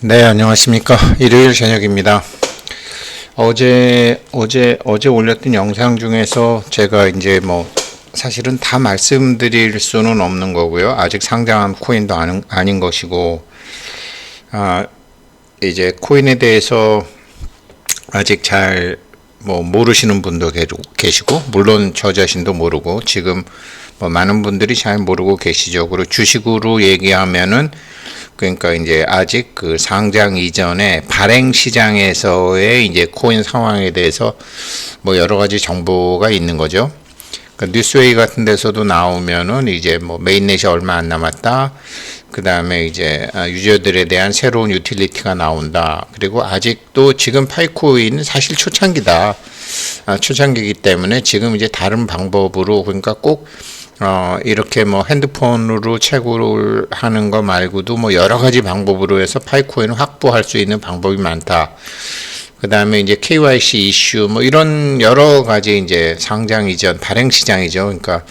네, 안녕하십니까. 일요일 저녁입니다. 어제, 어제, 어제 올렸던 영상 중에서 제가 이제 뭐, 사실은 다 말씀드릴 수는 없는 거고요. 아직 상장한 코인도 아닌, 아닌 것이고, 아, 이제 코인에 대해서 아직 잘 뭐 모르시는 분도 계- 계시고, 물론 저 자신도 모르고, 지금 뭐 많은 분들이 잘 모르고 계시죠. 그리고 주식으로 얘기하면은 그러니까 이제 아직 그 상장 이전에 발행 시장에서의 이제 코인 상황에 대해서 뭐 여러 가지 정보가 있는 거죠. 그 뉴스웨이 같은 데서도 나오면은 이제 뭐 메인넷이 얼마 안 남았다. 그 다음에 이제 아, 유저들에 대한 새로운 유틸리티가 나온다. 그리고 아직도 지금 파이코인은 사실 초창기다. 아, 초창기이기 때문에 지금 이제 다른 방법으로 그러니까 꼭 어, 이렇게 뭐 핸드폰으로 채굴을 하는 거 말고도 뭐 여러 가지 방법으로 해서 파이코인을 확보할 수 있는 방법이 많다. 그 다음에 이제 KYC 이슈 뭐 이런 여러 가지 이제 상장 이전 발행 시장이죠. 그러니까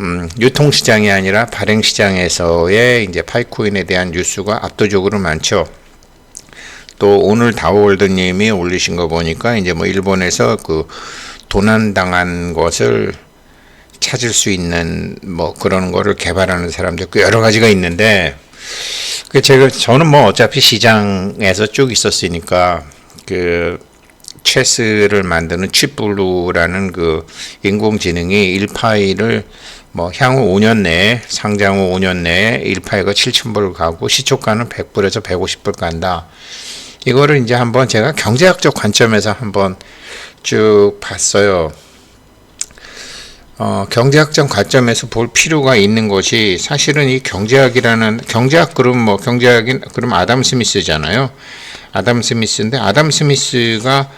음, 유통 시장이 아니라 발행 시장에서의 이제 파이코인에 대한 뉴스가 압도적으로 많죠. 또 오늘 다워월드님이 올리신 거 보니까 이제 뭐 일본에서 그 도난당한 것을 찾을 수 있는 뭐 그런 거를 개발하는 사람들 그 여러 가지가 있는데 그 제가 저는 뭐 어차피 시장에서 쭉 있었으니까 그 체스를 만드는 칩블루라는 그 인공지능이 1파일을 뭐 향후 5년 내에 상장 후 5년 내에 1파일가 7,000불 가고 시초가는 100불에서 150불 간다. 이거를 이제 한번 제가 경제학적 관점에서 한번 쭉 봤어요. 어, 경제학적 관점에서 볼 필요가 있는 것이 사실은 이 경제학이라는 경제학 그럼 뭐 경제학인 그럼 아담 스미스잖아요. 아담 스미스인데 아담 스미스가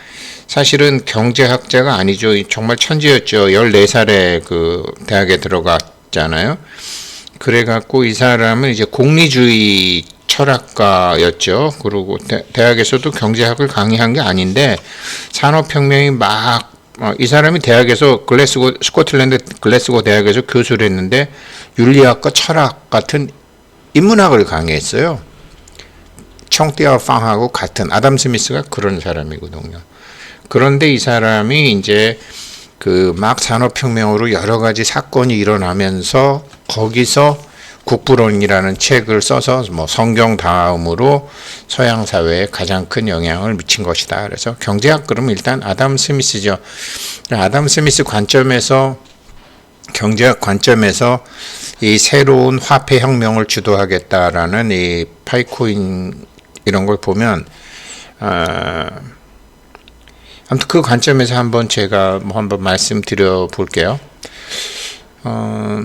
사실은 경제학자가 아니죠. 정말 천재였죠. 14살에 그 대학에 들어갔잖아요. 그래 갖고 이 사람은 이제 공리주의 철학가였죠. 그리고 대, 대학에서도 경제학을 강의한 게 아닌데 산업혁명이 막 어, 이 사람이 대학에서 글래스고 스코틀랜드 글래스고 대학에서 교수를 했는데 윤리학과 철학 같은 인문학을 강의했어요. 청띠와 빵하고 같은 아담 스미스가 그런 사람이거든요. 그런데 이 사람이 이제 그 막 산업혁명으로 여러 가지 사건이 일어나면서 거기서 국부론이라는 책을 써서 뭐 성경 다음으로 서양 사회에 가장 큰 영향을 미친 것이다. 그래서 경제학 그러면 일단 아담 스미스죠. 아담 스미스 관점에서 경제학 관점에서 이 새로운 화폐 혁명을 주도하겠다라는 이 파이코인 이런 걸 보면 아, 아무튼 그 관점에서 한번 제가 뭐 한번 말씀드려 볼게요. 어,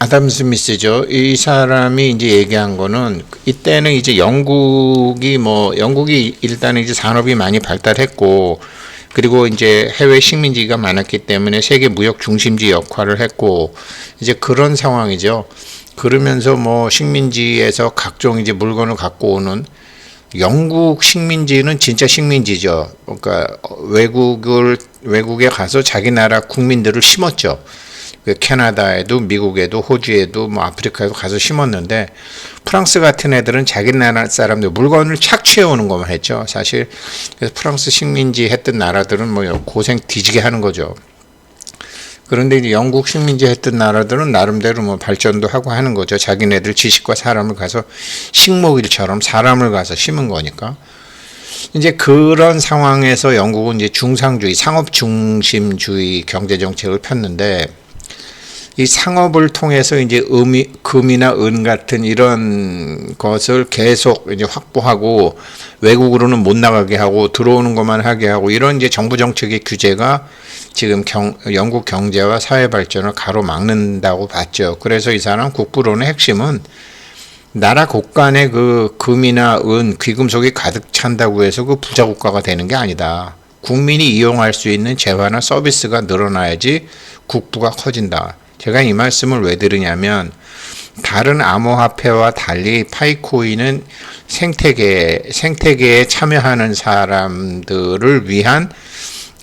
아담 스미스죠. 이 사람이 이제 얘기한 거는 이때는 이제 영국이 뭐 영국이 일단은 이제 산업이 많이 발달했고 그리고 이제 해외 식민지가 많았기 때문에 세계 무역 중심지 역할을 했고 이제 그런 상황이죠. 그러면서 뭐 식민지에서 각종 이제 물건을 갖고 오는 영국 식민지는 진짜 식민지죠. 그러니까 외국을 외국에 가서 자기 나라 국민들을 심었죠. 그 캐나다에도 미국에도 호주에도 뭐 아프리카에도 가서 심었는데 프랑스 같은 애들은 자기 나라 사람들 물건을 착취해 오는 것만 했죠. 사실 그래서 프랑스 식민지 했던 나라들은 뭐 고생 뒤지게 하는 거죠. 그런데 이제 영국 식민지 했던 나라들은 나름대로 뭐 발전도 하고 하는 거죠. 자기네들 지식과 사람을 가서 식목일처럼 사람을 가서 심은 거니까. 이제 그런 상황에서 영국은 이제 중상주의, 상업 중심주의 경제 정책을 폈는데 이 상업을 통해서 이제 음이, 금이나 은 같은 이런 것을 계속 이제 확보하고 외국으로는 못 나가게 하고 들어오는 것만 하게 하고 이런 이제 정부 정책의 규제가 지금 경, 영국 경제와 사회 발전을 가로막는다고 봤죠. 그래서 이 사람 국부론의 핵심은 나라 곳간에 그 금이나 은, 귀금속이 가득 찬다고 해서 그 부자 국가가 되는 게 아니다. 국민이 이용할 수 있는 재화나 서비스가 늘어나야지 국부가 커진다. 제가 이 말씀을 왜 드리냐면 다른 암호화폐와 달리 파이코인은 생태계 생태계에 참여하는 사람들을 위한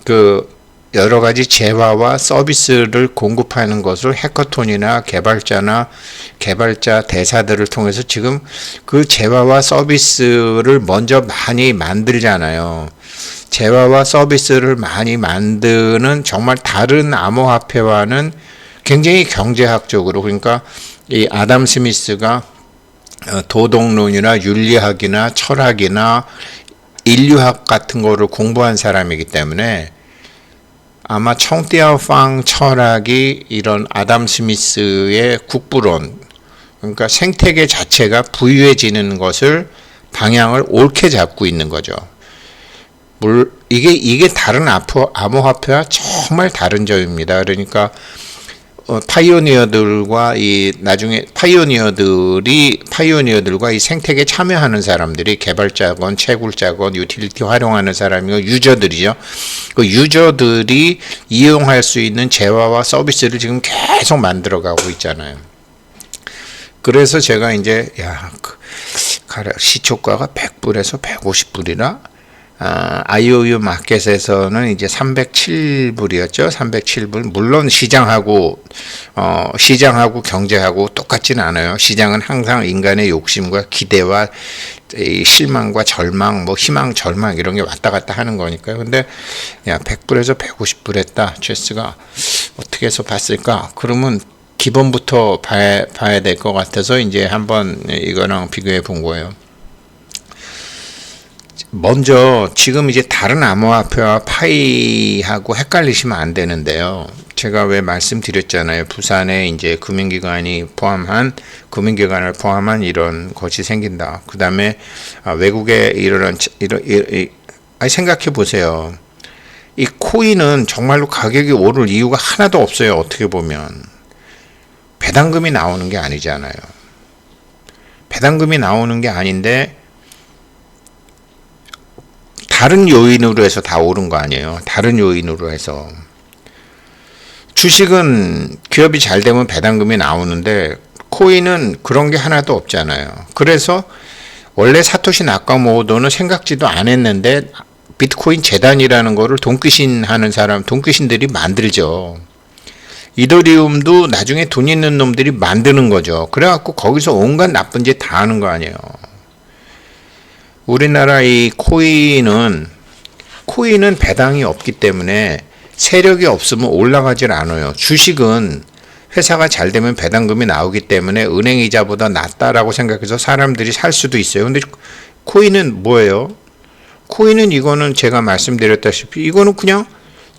그 여러 가지 재화와 서비스를 공급하는 것을 해커톤이나 개발자나 개발자 대사들을 통해서 지금 그 재화와 서비스를 먼저 많이 만들잖아요. 재화와 서비스를 많이 만드는 정말 다른 암호화폐와는 굉장히 경제학적으로 그러니까 이 아담 스미스가 어, 도덕론이나 윤리학이나 철학이나 인류학 같은 거를 공부한 사람이기 때문에 아마 청띠아팡 철학이 이런 아담 스미스의 국부론 그러니까 생태계 자체가 부유해지는 것을 방향을 옳게 잡고 있는 거죠. 물 이게 이게 다른 암호화폐와 정말 다른 점입니다. 그러니까 어, 파이오니어들과 이 나중에 파이오니어들이 파이오니어들과 이 생태계 참여하는 사람들이 개발자건 채굴자건 유틸리티 활용하는 사람이고 유저들이죠. 그 유저들이 이용할 수 있는 재화와 서비스를 지금 계속 만들어 가고 있잖아요. 그래서 제가 이제 야 그, 시초가가 100불에서 150불이나 아, IOU 마켓에서는 이제 307불이었죠. 307불. 물론 시장하고 어, 시장하고 경제하고 똑같지는 않아요. 시장은 항상 인간의 욕심과 기대와 실망과 절망, 뭐 희망, 절망 이런 게 왔다 갔다 하는 거니까요. 근데 야 100불에서 150불 했다. 체스가 어떻게 해서 봤을까? 그러면 기본부터 봐야, 봐야 될 것 같아서 이제 한번 이거랑 비교해 본 거예요. 먼저 지금 이제 다른 암호화폐와 파이하고 헷갈리시면 안 되는데요. 제가 왜 말씀드렸잖아요. 부산에 이제 금융기관이 포함한 금융기관을 포함한 이런 것이 생긴다. 그 다음에 아, 외국에 이런 이런 아니 생각해 보세요. 이 코인은 정말로 가격이 오를 이유가 하나도 없어요. 어떻게 보면 배당금이 나오는 게 아니잖아요. 배당금이 나오는 게 아닌데 다른 요인으로 해서 다 오른 거 아니에요. 다른 요인으로 해서. 주식은 기업이 잘 되면 배당금이 나오는데 코인은 그런 게 하나도 없잖아요. 그래서 원래 사토시 나카모토는 생각지도 안 했는데 비트코인 재단이라는 거를 돈귀신 하는 사람, 돈귀신들이 만들죠. 이더리움도 나중에 돈 있는 놈들이 만드는 거죠. 그래갖고 거기서 온갖 나쁜 짓 다 하는 거 아니에요. 우리나라 이 코인은 코인은 배당이 없기 때문에 세력이 없으면 올라가질 않아요. 주식은 회사가 잘 되면 배당금이 나오기 때문에 은행 이자보다 낫다라고 생각해서 사람들이 살 수도 있어요. 근데 코인은 뭐예요? 코인은 이거는 제가 말씀드렸다시피 이거는 그냥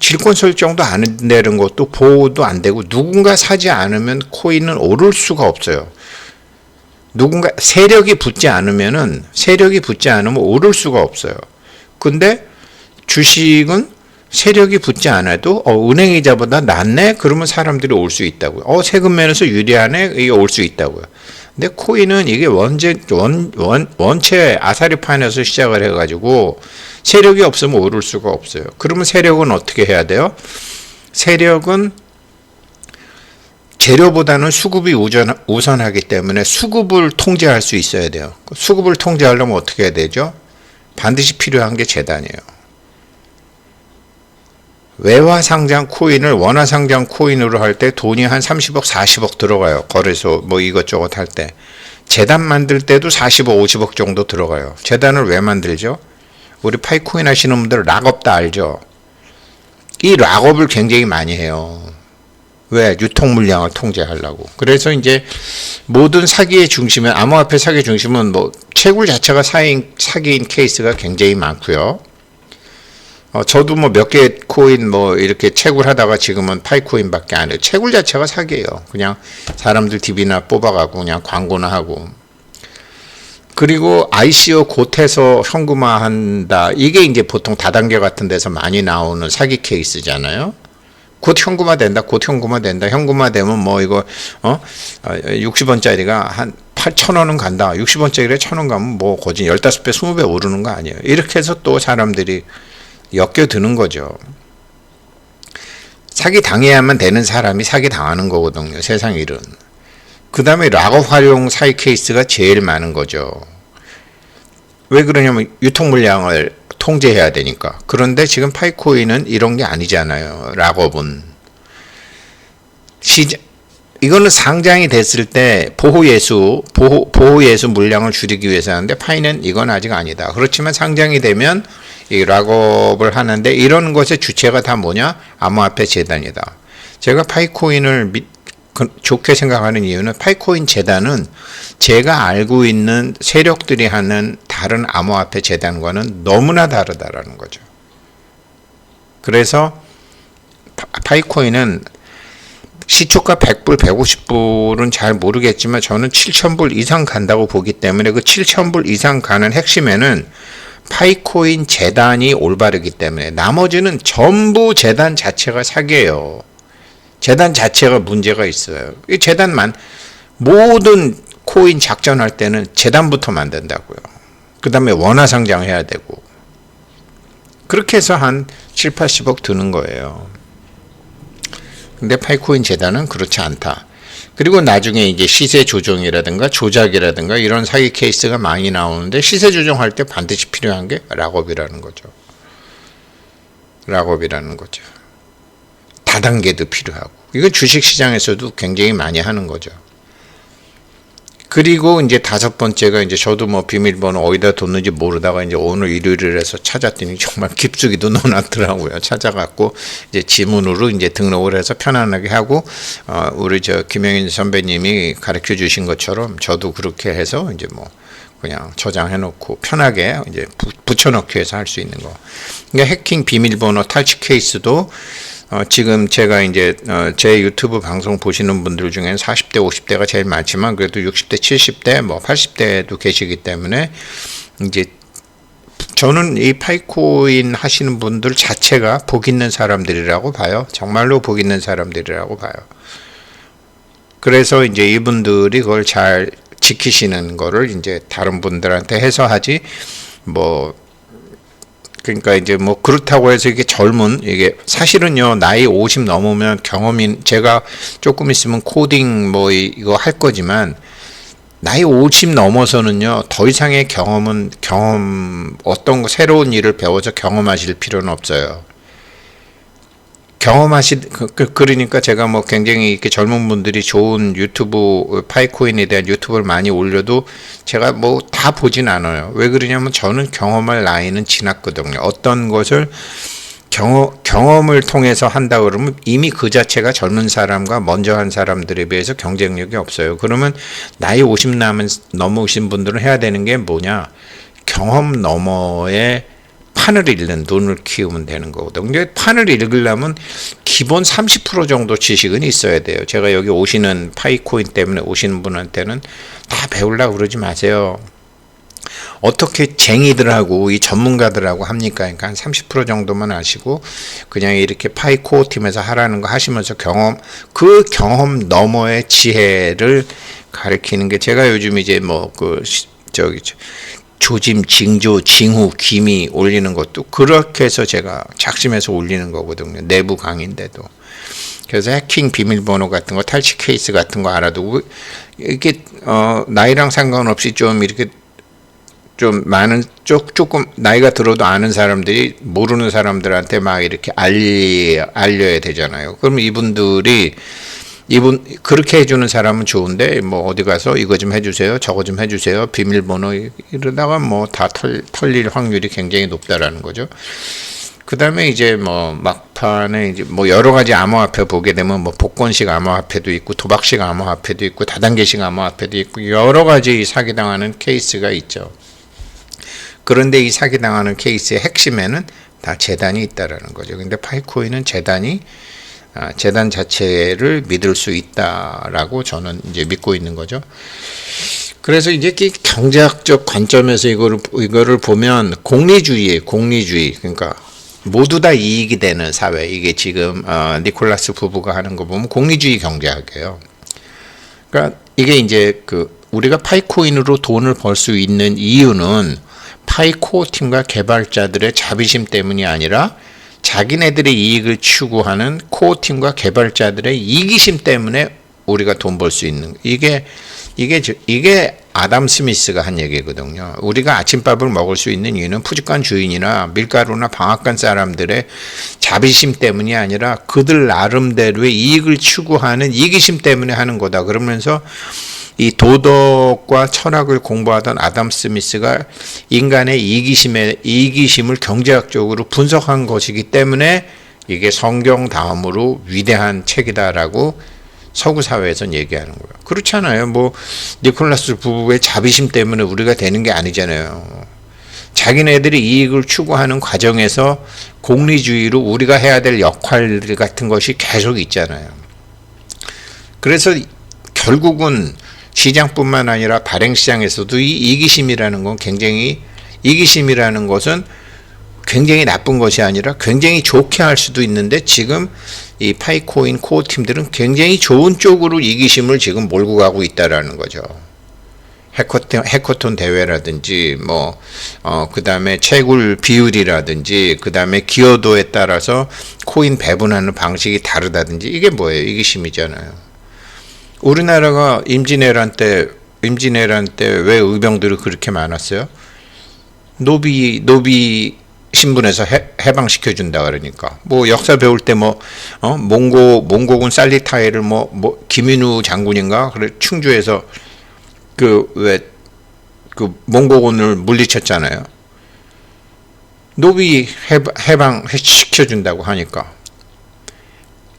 질권 설정도 안 되는 것도 보호도 안 되고 누군가 사지 않으면 코인은 오를 수가 없어요. 누군가 세력이 붙지 않으면은 세력이 붙지 않으면 오를 수가 없어요. 근데 주식은 세력이 붙지 않아도 어, 은행 이자보다 낫네 그러면 사람들이 올 수 있다고요. 어 세금 면에서 유리하네 이게 올 수 있다고요. 근데 코인은 이게 원제 원, 원 원체 아사리판에서 시작을 해가지고 세력이 없으면 오를 수가 없어요. 그러면 세력은 어떻게 해야 돼요? 세력은 재료보다는 수급이 우선, 우선하기 때문에 수급을 통제할 수 있어야 돼요. 수급을 통제하려면 어떻게 해야 되죠? 반드시 필요한 게 재단이에요. 외화 상장 코인을 원화 상장 코인으로 할 때 돈이 한 30억, 40억 들어가요. 거래소 뭐 이것저것 할 때. 재단 만들 때도 40억, 50억 정도 들어가요. 재단을 왜 만들죠? 우리 파이코인 하시는 분들 락업 다 알죠? 이 락업을 굉장히 많이 해요. 왜? 유통 물량을 통제하려고. 그래서 이제 모든 사기의 중심은 암호화폐 사기 중심은 뭐 채굴 자체가 사인 사기인 케이스가 굉장히 많고요. 어, 저도 뭐 몇 개 코인 뭐 이렇게 채굴하다가 지금은 파이코인밖에 안 해요. 채굴 자체가 사기예요. 그냥 사람들 DB나 뽑아가고 그냥 광고나 하고. 그리고 ICO 곧해서 현금화한다. 이게 이제 보통 다단계 같은 데서 많이 나오는 사기 케이스잖아요. 곧 현금화 된다. 곧 현금화 된다. 현금화 되면 뭐 이거 어 60원짜리가 아, 한 8천원은 간다. 60원짜리에 천원 가면 뭐 거진 15배, 20배 오르는 거 아니에요. 이렇게 해서 또 사람들이 엮여드는 거죠. 사기 당해야만 되는 사람이 사기 당하는 거거든요. 세상 일은. 그 다음에 락업 활용 사기 케이스가 제일 많은 거죠. 왜 그러냐면 유통 물량을 통제해야 되니까. 그런데 지금 파이코인은 이런 게 아니잖아요. 락업은. 시장, 이거는 상장이 됐을 때 보호 예수, 보호, 보호 예수 물량을 줄이기 위해서 하는데 파이는 이건 아직 아니다. 그렇지만 상장이 되면 이 락업을 하는데 이런 것의 주체가 다 뭐냐? 암호화폐 재단이다. 제가 파이코인을 미, 그, 좋게 생각하는 이유는 파이코인 재단은 제가 알고 있는 세력들이 하는 다른 암호화폐 재단과는 너무나 다르다라는 거죠. 그래서 파, 파이코인은 시초가 100불, 150불은 잘 모르겠지만 저는 7,000불 이상 간다고 보기 때문에 그 7,000불 이상 가는 핵심에는 파이코인 재단이 올바르기 때문에 나머지는 전부 재단 자체가 사기예요. 재단 자체가 문제가 있어요. 이 재단만 모든 코인 작전할 때는 재단부터 만든다고요. 그 다음에 원화 상장해야 되고 그렇게 해서 한 7, 80억 드는 거예요. 근데 파이코인 재단은 그렇지 않다. 그리고 나중에 이제 시세 조정이라든가 조작이라든가 이런 사기 케이스가 많이 나오는데 시세 조정할 때 반드시 필요한 게 락업이라는 거죠. 락업이라는 거죠. 다단계도 필요하고. 이거 주식 시장에서도 굉장히 많이 하는 거죠. 그리고 이제 다섯 번째가 이제 저도 뭐 비밀번호 어디다 뒀는지 모르다가 이제 오늘 일요일이라서 찾았더니 정말 깊숙이도 넣어놨더라고요. 찾아갖고 이제 지문으로 이제 등록을 해서 편안하게 하고 어 우리 저 김영인 선배님이 가르쳐 주신 것처럼 저도 그렇게 해서 이제 뭐 그냥 저장해놓고 편하게 이제 붙여넣기 위해서 할 수 있는 거. 그러니까 해킹 비밀번호 탈취 케이스도 어, 지금 제가 이제 어, 제 유튜브 방송 보시는 분들 중에는 40대, 50대가 제일 많지만 그래도 60대, 70대, 뭐 80대도 계시기 때문에 이제 저는 이 파이코인 하시는 분들 자체가 복 있는 사람들이라고 봐요. 정말로 복 있는 사람들이라고 봐요. 그래서 이제 이분들이 그걸 잘 지키시는 거를 이제 다른 분들한테 해서 하지 뭐 그러니까 이제 뭐 그렇다고 해서 이게 젊은 이게 사실은요 나이 50 넘으면 경험인 제가 조금 있으면 코딩 뭐 이거 할 거지만 나이 50 넘어서는요 더 이상의 경험은 경험 어떤 거 새로운 일을 배워서 경험하실 필요는 없어요. 경험하시 그, 그, 그러니까 제가 뭐 굉장히 이렇게 젊은 분들이 좋은 유튜브 파이코인에 대한 유튜브를 많이 올려도 제가 뭐 다 보진 않아요. 왜 그러냐면 저는 경험할 나이는 지났거든요. 어떤 것을 경험, 경험을 통해서 한다 그러면 이미 그 자체가 젊은 사람과 먼저 한 사람들에 비해서 경쟁력이 없어요. 그러면 나이 50 남은 넘으신 분들은 해야 되는 게 뭐냐? 경험 너머에 판을 읽는 눈을 키우면 되는 거거든요. 판을 읽으려면 기본 30% 정도 지식은 있어야 돼요. 제가 여기 오시는 파이코인 때문에 오시는 분한테는 다 배우려고 그러지 마세요. 어떻게 쟁이들하고 이 전문가들하고 합니까? 그러니까 한 30% 정도만 하시고 그냥 이렇게 파이코 팀에서 하라는 거 하시면서 경험 그 경험 너머의 지혜를 가르치는 게 제가 요즘 이제 뭐 그 저기 조짐, 징조, 징후, 기미 올리는 것도 그렇게 해서 제가 작심해서 올리는 거거든요. 내부 강의인데도. 그래서 해킹 비밀번호 같은 거, 탈취 케이스 같은 거 알아두고 이렇게 어 나이랑 상관없이 좀 이렇게 좀 많은 쪽 조금 나이가 들어도 아는 사람들이 모르는 사람들한테 막 이렇게 알리 알려야 되잖아요. 그럼 이분들이 이분 그렇게 해주는 사람은 좋은데 뭐 어디 가서 이거 좀 해주세요, 저거 좀 해주세요, 비밀번호 이러다가 뭐 다 털릴 확률이 굉장히 높다라는 거죠. 그 다음에 이제 뭐 막판에 이제 뭐 여러 가지 암호화폐 보게 되면 뭐 복권식 암호화폐도 있고 도박식 암호화폐도 있고 다단계식 암호화폐도 있고 여러 가지 사기당하는 케이스가 있죠. 그런데 이 사기당하는 케이스의 핵심에는 다 재단이 있다라는 거죠. 근데 파이코인은 재단이 아, 재단 자체를 믿을 수 있다라고 저는 이제 믿고 있는 거죠. 그래서 이제 경제학적 관점에서 이거를 이거를 보면 공리주의, 공리주의 그러니까 모두 다 이익이 되는 사회 이게 지금 어, 니콜라스 부부가 하는 거 보면 공리주의 경제학이에요. 그러니까 이게 이제 그 우리가 파이코인으로 돈을 벌 수 있는 이유는 파이코 팀과 개발자들의 자비심 때문이 아니라 자기네들의 이익을 추구하는 코어팀과 개발자들의 이기심 때문에 우리가 돈 벌 수 있는 이게 이게 이게 아담 스미스가 한 얘기거든요. 우리가 아침밥을 먹을 수 있는 이유는 푸주간 주인이나 밀가루나 방앗간 사람들의 자비심 때문이 아니라 그들 나름대로의 이익을 추구하는 이기심 때문에 하는 거다. 그러면서 이 도덕과 철학을 공부하던 아담 스미스가 인간의 이기심의 이기심을 경제학적으로 분석한 것이기 때문에 이게 성경 다음으로 위대한 책이다라고 서구 사회에선 얘기하는 거예요. 그렇잖아요. 뭐 니콜라스 부부의 자비심 때문에 우리가 되는 게 아니잖아요. 자기네들이 이익을 추구하는 과정에서 공리주의로 우리가 해야 될 역할 같은 것이 계속 있잖아요. 그래서 결국은 시장뿐만 아니라 발행시장에서도 이 이기심이라는 건 굉장히 이기심이라는 것은 굉장히 나쁜 것이 아니라 굉장히 좋게 할 수도 있는데 지금 이 파이코인 코어 팀들은 굉장히 좋은 쪽으로 이기심을 지금 몰고 가고 있다라는 거죠. 해커톤, 해커톤 대회라든지 뭐 어, 그다음에 채굴 비율이라든지 그다음에 기여도에 따라서 코인 배분하는 방식이 다르다든지 이게 뭐예요? 이기심이잖아요. 우리나라가 임진왜란 때 임진왜란 때 왜 의병들이 그렇게 많았어요? 노비 노비 신분에서 해, 해방시켜 준다 그러니까 뭐 역사 배울 때뭐 어? 몽고 몽고군 살리타이를 뭐, 뭐 김인우 장군인가 그래 충주에서 그 왜그 몽고군을 물리쳤잖아요. 노비 해방 시켜 준다고 하니까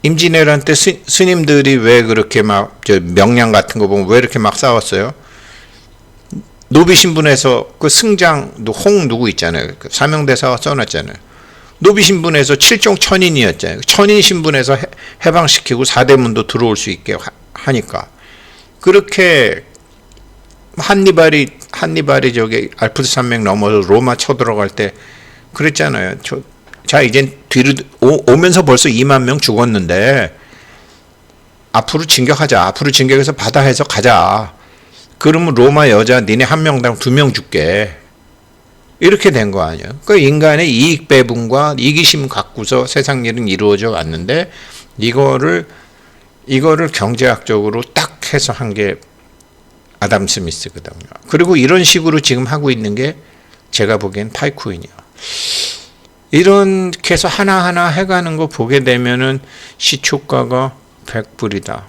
임진왜란 때 스, 스님들이 왜 그렇게 막 저 명량 같은 거 보면 왜 이렇게 막 싸웠어요? 노비 신분에서 그 승장 홍 누구 있잖아요. 그 사명대사가 써놨잖아요. 노비 신분에서 칠종 천인이었잖아요. 천인 신분에서 해, 해방시키고 사대문도 들어올 수 있게 하, 니까 그렇게 한니발이 한니발이 저기 알프스 산맥 넘어서 로마 쳐들어갈 때 그랬잖아요. 저, 자 이제 뒤로 오, 오면서 벌써 2만 명 죽었는데 앞으로 진격하자. 앞으로 진격해서 바다에서 가자. 그러면 로마 여자 니네 한 명당 두 명 줄게. 이렇게 된 거 아니야. 그 인간의 이익 배분과 이기심 갖고서 세상 일은 이루어져 왔는데 이거를 이거를 경제학적으로 딱 해서 한 게 아담 스미스거든요. 그리고 이런 식으로 지금 하고 있는 게 제가 보기엔 파이코인이야. 이렇게 해서 하나하나 해가는 거 보게 되면은 시초가가 100불이다.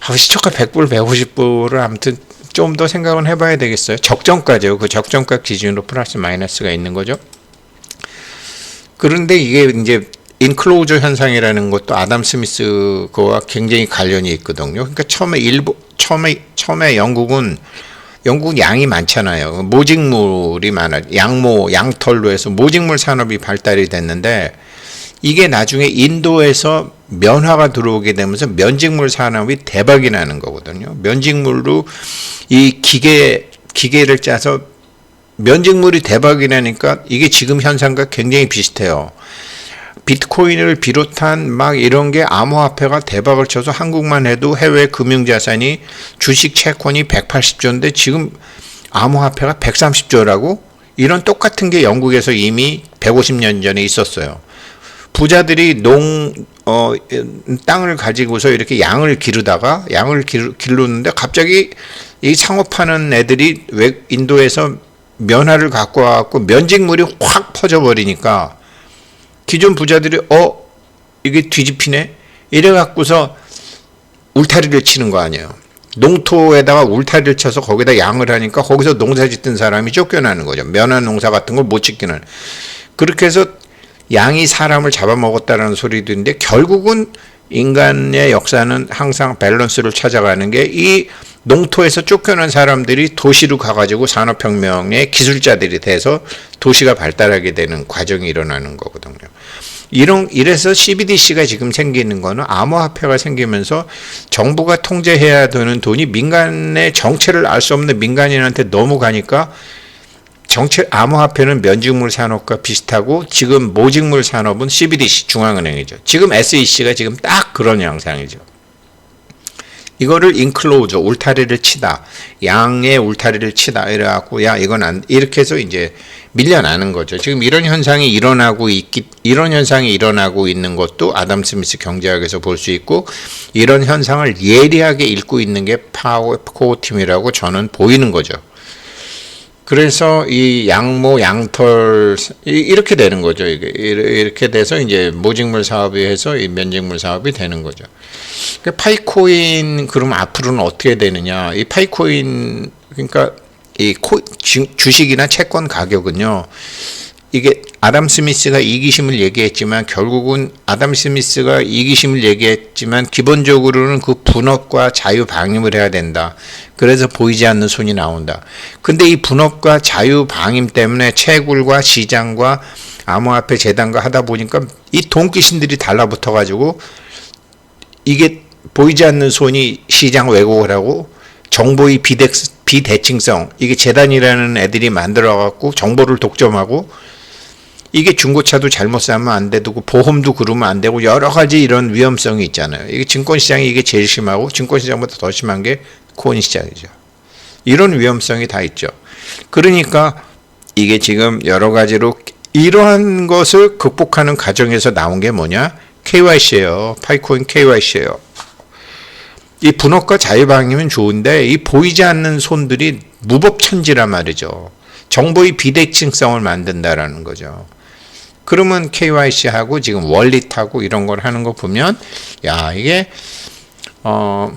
아, 시초가 100불, 150불을 아무튼 좀 더 생각은 해봐야 되겠어요. 적정가죠. 그 적정가 기준으로 플러스 마이너스가 있는 거죠. 그런데 이게 이제 인클로저 현상이라는 것도 아담 스미스 거와 굉장히 관련이 있거든요. 그러니까 처음에 일부 처음에 처음에 영국은 영국 양이 많잖아요. 모직물이 많아. 양모, 양털로 해서 모직물 산업이 발달이 됐는데 이게 나중에 인도에서 면화가 들어오게 되면서 면직물 산업이 대박이 나는 거거든요. 면직물로 이 기계 기계를 짜서 면직물이 대박이 나니까 이게 지금 현상과 굉장히 비슷해요. 비트코인을 비롯한 막 이런 게 암호화폐가 대박을 쳐서 한국만 해도 해외 금융자산이 주식 채권이 180조인데 지금 암호화폐가 130조라고 이런 똑같은 게 영국에서 이미 150년 전에 있었어요. 부자들이 농, 어, 땅을 가지고서 이렇게 양을 기르다가 양을 길, 기르는데 갑자기 이 창업하는 애들이 왜 인도에서 면화를 갖고 와갖고 면직물이 확 퍼져버리니까 기존 부자들이 어 이게 뒤집히네 이래 갖고서 울타리를 치는 거 아니에요. 농토에다가 울타리를 쳐서 거기다 양을 하니까 거기서 농사 짓던 사람이 쫓겨나는 거죠. 면화 농사 같은 걸 못 짓기는. 그렇게 해서 양이 사람을 잡아먹었다는 소리도 있는데 결국은 인간의 역사는 항상 밸런스를 찾아가는 게 이 농토에서 쫓겨난 사람들이 도시로 가가지고 산업혁명의 기술자들이 돼서 도시가 발달하게 되는 과정이 일어나는 거거든요. 이런 이래서 CBDC가 지금 생기는 거는 암호화폐가 생기면서 정부가 통제해야 되는 돈이 민간의 정체를 알 수 없는 민간인한테 너무 가니까 정체 암호화폐는 면직물 산업과 비슷하고 지금 모직물 산업은 CBDC 중앙은행이죠. 지금 SEC가 지금 딱 그런 양상이죠. 이거를 인클로저 울타리를 치다 양의 울타리를 치다 이래갖고 야 이건 안 이렇게 해서 이제 밀려나는 거죠. 지금 이런 현상이 일어나고 있기 이런 현상이 일어나고 있는 것도 아담 스미스 경제학에서 볼 수 있고 이런 현상을 예리하게 읽고 있는 게 파워 코어 팀이라고 저는 보이는 거죠. 그래서 이 양모 양털 이- 이렇게 되는 거죠. 이게 이렇게 돼서 이제 모직물 사업이 해서 이 면직물 사업이 되는 거죠. 그 파이코인 그럼 앞으로는 어떻게 되느냐? 이 파이코인 그러니까 이 코, 주, 주식이나 채권 가격은요. 이게 아담 스미스가 이기심을 얘기했지만 결국은 아담 스미스가 이기심을 얘기했지만 기본적으로는 그 분업과 자유 방임을 해야 된다. 그래서 보이지 않는 손이 나온다. 근데 이 분업과 자유 방임 때문에 채굴과 시장과 암호화폐 재단과 하다 보니까 이 돈귀신들이 달라붙어 가지고 이게 보이지 않는 손이 시장 왜곡을 하고 정보의 비대, 비대칭성 이게 재단이라는 애들이 만들어 갖고 정보를 독점하고 이게 중고차도 잘못 사면 안 되고 보험도 그러면 안 되고 여러 가지 이런 위험성이 있잖아요. 이게 증권시장이 이게 제일 심하고 증권시장보다 더 심한 게 코인 시장이죠. 이런 위험성이 다 있죠. 그러니까 이게 지금 여러 가지로 이러한 것을 극복하는 과정에서 나온 게 뭐냐? KYC예요. 파이코인 KYC예요. 이 분업과 자유방임은 좋은데 이 보이지 않는 손들이 무법천지란 말이죠. 정보의 비대칭성을 만든다라는 거죠. 그러면 KYC하고 지금 월릿하고 이런 걸 하는 거 보면 야 이게 어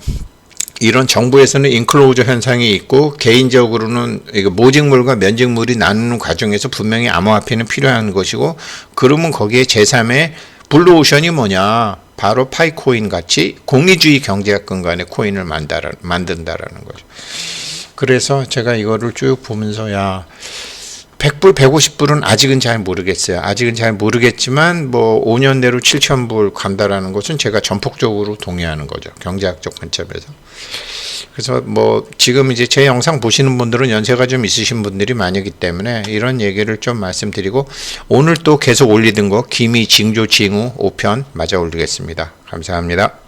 이런 정부에서는 인클로저 현상이 있고 개인적으로는 이거 모직물과 면직물이 나누는 과정에서 분명히 암호화폐는 필요한 것이고 그러면 거기에 제3의 블루오션이 뭐냐 바로 파이코인 같이 공리주의 경제학 근 간의 코인을 만든다라는 거죠. 그래서 제가 이거를 쭉 보면서 야 100불, 150불은 아직은 잘 모르겠어요. 아직은 잘 모르겠지만 뭐 5년 내로 7,000불 간다라는 것은 제가 전폭적으로 동의하는 거죠. 경제학적 관점에서. 그래서 뭐 지금 이제 제 영상 보시는 분들은 연세가 좀 있으신 분들이 많이기 때문에 이런 얘기를 좀 말씀드리고 오늘 또 계속 올리던 거 기미 징조 징후 5편 맞아 올리겠습니다. 감사합니다.